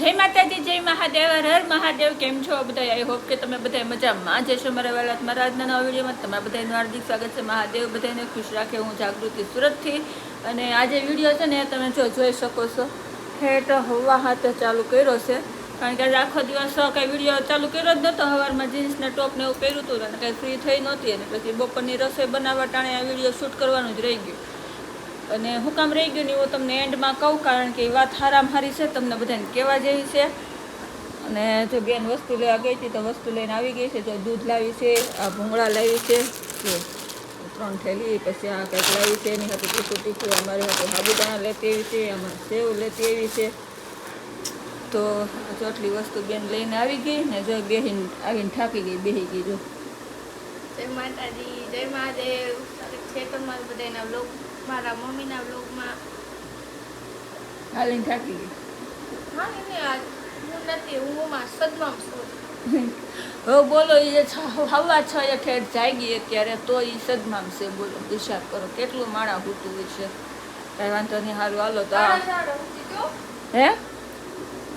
જય માતાજી, જય મહાદેવ, હર મહાદેવ, કેમ છો બધા આઈ હોપ કે તમે બધા મજામાં જશો મારા વાલા મારા આજના નવા વિડીયોમાં. તમારા બધાનું હાર્દિક સ્વાગત છે મહાદેવ. બધાને ખુશ રાખે હું જાગૃતિ સુરતથી. અને આ જે વીડિયો છે ને, તમે જો જોઈ શકો છો. હેઠ હવા હાથે ચાલુ કર્યો છે. કારણ કે આખો દિવસ કાંઈ વીડિયો ચાલુ કર્યો જ નહોતો સવારમાં જીન્સના ટોપને એવું પહેર્યું હતું. અને કાંઈ ફ્રી થઈ નહોતી. અને પછી બપોરની રસોઈ બનાવવા ટાણે આ વીડિયો શૂટ કરવાનું જ રહી ગયું. અને હું કામ રહી ગયું ને હું તમને એન્ડમાં કહું, કારણ કે એ વાત હારામ હારી છે, તમને બધાને કહેવા જેવી છે. અને જો બેન વસ્તુ લેવા ગઈ હતી તો વસ્તુ લઈને આવી ગઈ છે, જો દૂધ લાવી છે, આ ભૂંગળા લાવી છે ત્રણ થેલી, પછી આ કંઈક લાવી છે, એની સાથે તીખું તીખું અમારી સાથે સાબુદાણા લેતી એવી છે અમારે સેવ લેતી એવી છે. તો ચોટલી વસ્તુ બેન લઈને આવી ગઈ ને જો બેહીને આવીને થાકી ગઈ, બેહી ગઈ, જો. જય માતાજી, જય મહાદેવ. છે તમારું બધાના બ્લોગ મારા મમ્મીના બ્લોગમાં હાલીને થાકી ગઈ. હા એને આજ હું નથી હું માં સદમાં છું. હવે બોલો એ હવા છ એ ઠેઠ જાગી અત્યારે તો એ સદમાં છે બોલો વિચાર કરો કેટલું માણા હૂતું હોય છે. કાંઈ વાંધો નહીં સારું હાલો તો હે?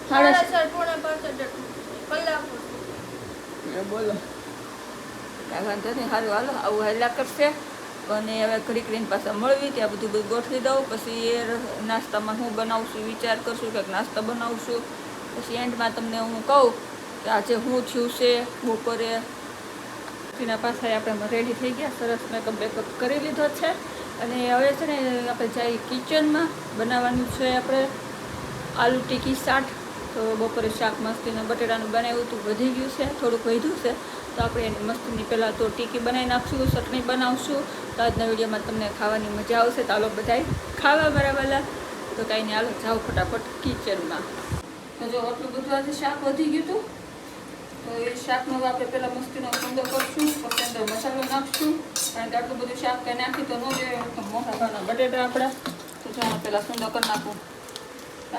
સાડા સાડા ચાર પોણા પાંચ કલાક બોલો. કાંઈ વાંધો નહીં સારું હાલો આવું હેલા કરશે. અને હવે ઘડી રહીને પાછા મળવી, ત્યાં બધું બધું ગોઠવી દઉં, પછી એ નાસ્તામાં હું બનાવશું, વિચાર કરશું કે નાસ્તા બનાવશું. પછી એન્ડમાં તમને હું કહું કે આજે હું થયું છે, બપોરે તેના પાસે આપણે રેડી થઈ ગયા, સરસ મેકઅપ બેકઅપ કરી લીધો છે. અને હવે છે ને આપણે જઈએ કિચનમાં બનાવવાનું છે આપણે આલુ ટીકી શાક. તો બપોરે શાક મસ્તીને બટેટાનું બનાવ્યું હતું, વધી ગયું છે, થોડુંક વધ્યું છે. તો આપણે એની મસ્તીની તો ટીકી બનાવી નાખશું, ચટણી બનાવશું. તો આજના વિડીયોમાં તમને ખાવાની મજા આવશે. તો આલો બધાય ખાવા બરાબર તો કાંઈ નહીં, હાલો જાઓ ફટાફટ કિચનમાં. તો જો આટલું બધું આજે શાક વધી ગયું હતું, તો એ શાકનો આપણે પહેલાં મસ્તીનો સંદો કરશું પછી અંદર મસાલો નાખશું. કારણ કે આટલું બધું શાક કંઈ નાખી તો ન જોઈએ તો મોટા ભાવના બટેટા આપણા. તો ચાલો પહેલાં સુંદર કરી નાખું.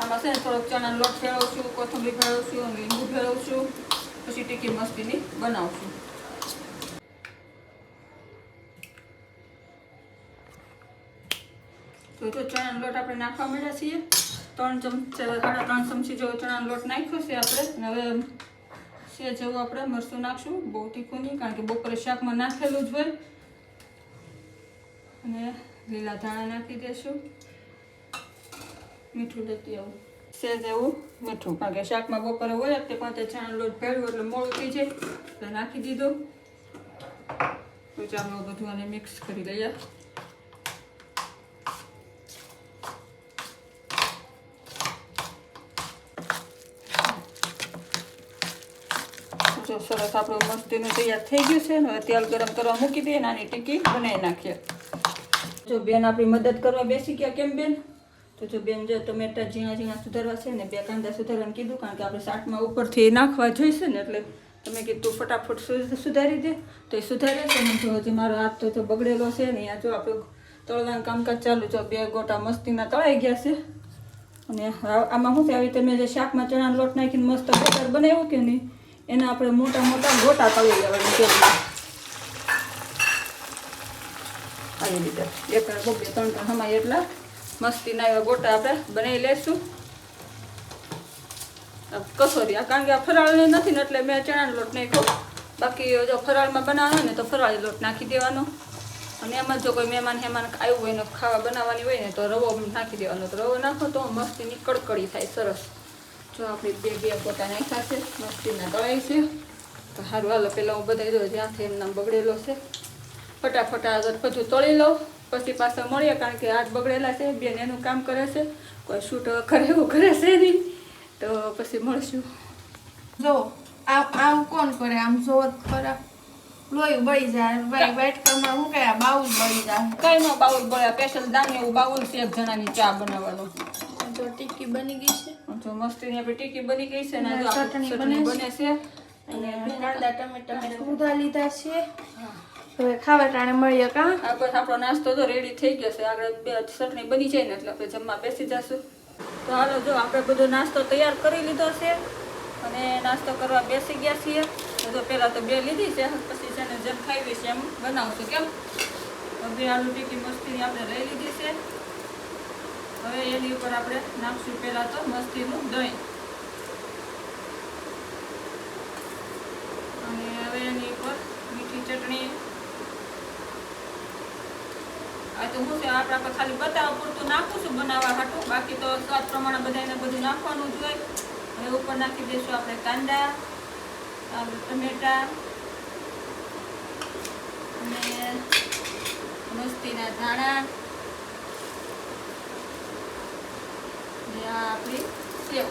આમાં છે ને થોડોક ચણાનો લોટ ભેળવશું, કોથમરી ભેળવશું, લીંબુ ભેળવશું. પછી ટીકી મસ્તીની બનાવશું. તો જો ચણાનો લોટ આપણે નાખવા માંડ્યા છીએ. ત્રણ ચમચા સાડા ત્રણ ચમચી જેવો ચણાનો લોટ નાખ્યો છે આપણે. હવે છે જેવું આપણે મરચું નાખશું. બહુ તીખું નહીં, કારણ કે બપોરે શાકમાં નાખેલું જ હોય. અને લીલા ધાણા નાખી દેશું. મીઠું લેતી આવું. સેજ એવું મીઠું. કારણ કે શાકમાં બપોરે હોય તે પાંચે છાણ લોટ ભેળવું એટલે મોડું થઈ જાય. એટલે નાખી દીધું. ચાલો બધું આને મિક્સ કરી લઈએ. જો સરસ આપણું મસ્તીનું તૈયાર થઈ ગયું છે હવે તેલ ગરમ કરવા મૂકી દઈએ નાની ટીકી બનાવી નાખીએ. જો બેન આપણી મદદ કરવા બેસી ગયા, કેમ બેન? તો જો બેન જો ટમેટા ઝીણા ઝીણા સુધારવા છે ને, બે કાંદા સુધારવાનું કીધું, કારણ કે આપણે શાકમાં ઉપરથી નાખવા જોઈશે ને, એટલે તમે કીધું ફટાફટ સુધારી દે. તો એ સુધારે છે ને, જો હજી મારો હાથ તો જો બગડેલો છે ને, અહીંયા જો આપણે તળવાનું કામકાજ ચાલુ, જો બે ગોટા મસ્તીના તળાઈ ગયા છે. અને આમાં શું છે, આવી તમે જે શાકમાં ચણાનો લોટ નાખીને મસ્ત બેટર બનાવ્યું કે નહીં, એના આપણે મોટા મોટા ગોટા તળી લેવાનું તેલમાં આવી રીતે. એક બબે ત્રણ ત્રણ હમાય એટલા. મસ્તીના એવા ગોટા આપણે બનાવી લેશું. કસોરી, આ કારણ કે આ ફરાળની નથી ને એટલે મેં ચણાનો લોટ નાખ્યો. બાકી જો ફરાળમાં બનાવવાનો હોય ને તો ફરાળી લોટ નાખી દેવાનો. અને એમાં જો કોઈ મહેમાન હેમાન આવ્યું હોય ને ખાવા બનાવવાની હોય ને તો રવો નાખી દેવાનો. તો રવો નાખો તો મસ્તીની કડકડી થાય સરસ. જો આપણે બે બે ગોટા નાખ્યા છે, મસ્તીના તળાઈ છે. તો સારું હાલો પહેલાં હું બધા દઉં જ્યાંથી એમના બગડેલો છે. ફટાફટ આગળ બધું તળી લઉં. પછી પાછા મળીએ કારણ કે હાથ બગડેલા છે બેન એનું કામ કરે છે કોઈ શૂટ કરે એવું કરે છે નહીં તો પછી મળશું. જો આમ આમ કોણ કરે? આમ જો ખરા. લોહી બળી જાય. ભાઈ હું કયા બાઉલ બળી જાય. કઈ નો બાઉલ બળ્યા સ્પેશિયલ દાન એવું બાઉલ છે એક જણાની ચા બનાવવાનું. જો ટીકી બની ગઈ છે. જો મસ્તીની આપણી ટીકી બની ગઈ છે ને ચટણી બને બને છે. અને કાંદા ટમેટા લીધા છે. હવે ખાવા ટાણે મળીએ કા? આ બસ આપણો નાસ્તો તો રેડી થઈ ગયો છે. આગળ બે ચટણી બની જાય ને એટલે આપણે જમવા બેસી જશું. તો હાલો, જો આપણે બધો નાસ્તો તૈયાર કરી લીધો છે અને નાસ્તો કરવા બેસી ગયા છીએ. જો પહેલાં તો બે લીધી છે, પછી છે ને જેમ ખાવી છે એમ બનાવશું, કેમ? હવે આલુ ટીકી મસ્તીની આપણે લઈ લીધી છે. હવે એની ઉપર આપણે નાખશું પહેલાં તો મસ્તીનું દહીં. તો હું છે આપણે આપણે ખાલી બતાવવા પૂરતું નાખું છું, બનાવવા હાટું. બાકી તો સ્વાદ પ્રમાણે બધાને બધું નાખવાનું જ હોય. હવે ઉપર નાખી દઈશું આપણે કાંદા ટમેટા અને મસ્તીના ધાણા. આપણી સેવ.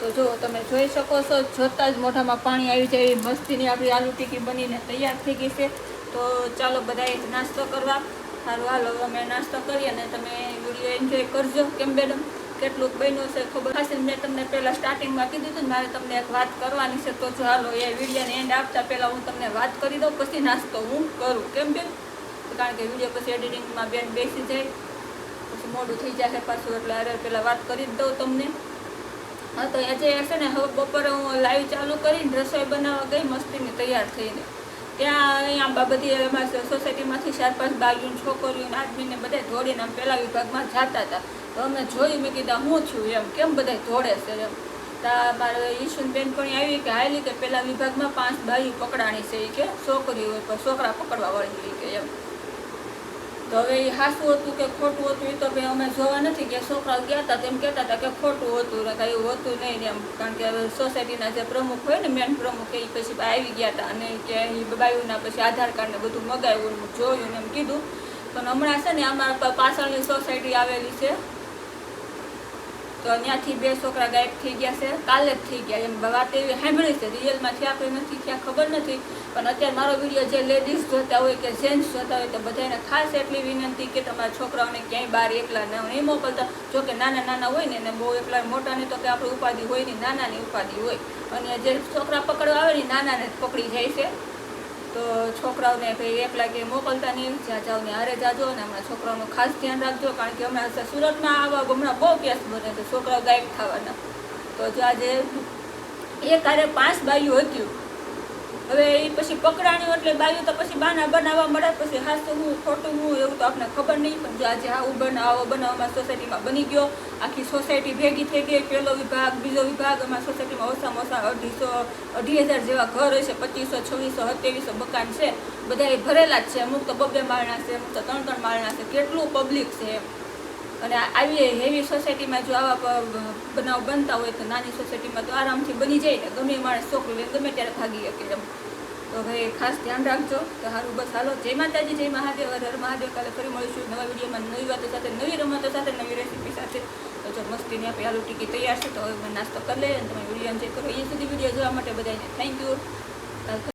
તો જો તમે જોઈ શકો છો, જોતાં જ મોઢામાં પાણી આવી જાય એવી મસ્તીની આપણી આલુ ટીકી બનીને તૈયાર થઈ ગઈ છે. તો ચાલો બધાએ નાસ્તો કરવા. સારું, હાલો, અમે નાસ્તો કરીએ અને તમે વીડિયો એન્જોય કરજો. કેમ મેડમ કેટલું બન્યું છે ખબર? હશે મેં તમને પહેલાં સ્ટાર્ટિંગમાં કીધું હતું મારે તમને એક વાત કરવાની છે. તો જો હાલો, એ વિડીયોને એન્ડ આપતા પહેલાં હું તમને વાત કરી દઉં, પછી નાસ્તો હું કરું. કેમ બેન? કારણ કે વીડિયો પછી એડિટિંગમાં બેન બેસી જાય, પછી મોડું થઈ જશે પાછું, એટલે અરે પહેલાં વાત કરી દઉં તમને. હા, તો આજે છે ને, હવે બપોરે હું લાઈવ ચાલુ કરીને રસોઈ બનાવવા ગઈ, મસ્તીની તૈયાર થઈને. ત્યાં અહીંયા બાબતી સોસાયટીમાંથી ચાર પાંચ બાયું છોકરીઓ આદમીને બધા દોડીને આમ પહેલા વિભાગમાં જતા હતા. તો અમે જોયું મેં કીધા, હું છું એમ, કેમ બધા દોડે છે એમ? તા મારે ઈશુન બેન પણ આવી કે હાલી કે પહેલા વિભાગમાં પાંચ બાયું પકડાણી છે કે, છોકરીઓ પણ છોકરા પકડવા વળી કે એમ. તો હવે એ હાસું હતું કે ખોટું હતું, એ તો ભાઈ અમે જોવા નથી ગયા, છોકરાઓ ગયા હતા તેમ કહેતા હતા કે ખોટું હતું. કાંઈ એવું હતું નહીં એમ, કારણ કે હવે સોસાયટીના જે પ્રમુખ હોય ને મેન પ્રમુખ એ પછી આવી ગયા હતા અને કે એ બાયુના પછી આધાર કાર્ડ ને બધું મગાવ્યું જોયું ને એમ કીધું. પણ હમણાં છે ને અમારા પાછળની સોસાયટી આવેલી છે. તો ત્યાંથી બે છોકરા ગાયબ થઈ ગયા છે, કાલે જ થઈ ગયા. એમ વાત એવી સાંભળી છે, રિયલમાં થયા કે નથી, થયા ખબર નથી. પણ અત્યારે મારો વીડિયો જે લેડીઝ જોતા હોય કે જેન્ટ્સ જોતા હોય તો બધાને ખાસ એટલી વિનંતી કે તમારા છોકરાઓને ક્યાંય બહાર એકલા ન નહીં મોકલતા, જો કે નાના નાના હોય ને, એને બહુ એકલા મોટાની તો કે આપણે ઉપાધિ હોય નહીં, નાનાની ઉપાધિ હોય. અને જે છોકરા પકડવા આવે ને નાનાને જ પકડી જાય છે. તો છોકરાઓને ભાઈ એક કે મોકલતા નહીં જ્યાં જાઓ ને હારે જાજો અને હમણાં છોકરાઓનું ખાસ ધ્યાન રાખજો, કારણ કે હમણાં સુરતમાં આવા હમણાં બહુ કેસ બને છે, છોકરાઓ ગાયબ થવાના. તો જો આજે એક હારે પાંચ બાયું હતું હવે એ પછી પકડાણ્યું એટલે બાયું તો પછી બાના બનાવવા મળે, પછી હાસું હું ખોટું હું એવું તો આપણને ખબર નહીં, પણ જે આજે આવું બનાવો બનાવવામાં સોસાયટીમાં બની ગયો, આખી સોસાયટી ભેગી થઈ ગઈ પહેલો વિભાગ, બીજો વિભાગ, અમારા સોસાયટીમાં ઓછામાં ઓછા અઢીસો, અઢી હજાર જેવા ઘર હશે પચીસો, છવ્વીસો, સત્યાવીસો મકાન છે બધા એ ભરેલા જ છે, અમુક તો બબે માળના છે, અમુક તો ત્રણ ત્રણ માળના છે, કેટલું પબ્લિક છે એમ. અને આવી હેવી સોસાયટીમાં જો આવા બનાવ બનતા હોય તો નાની સોસાયટીમાં તો આરામથી બની જાય ગમે માણસ છોકરું લે ગમે ત્યારે ભાગી શકે એમ. તો ભાઈ ખાસ ધ્યાન રાખજો. તો સારું બસ હાલો. જય માતાજી, જય મહાદેવ. હર મહાદેવ. કાલે ફરી મળીશું નવા વિડીયોમાં નવી વાતો સાથે, નવી રમતો સાથે, નવી રેસીપી સાથે. તો જો મસ્તીની આપણી આલુ ટીકી તૈયાર છે, તો હવે નાસ્તો કરી લઈએ અને તમે વીડિયો એન્જોય કરો. એ સુધી વીડિયો જોવા માટે બધાને થેન્ક યુ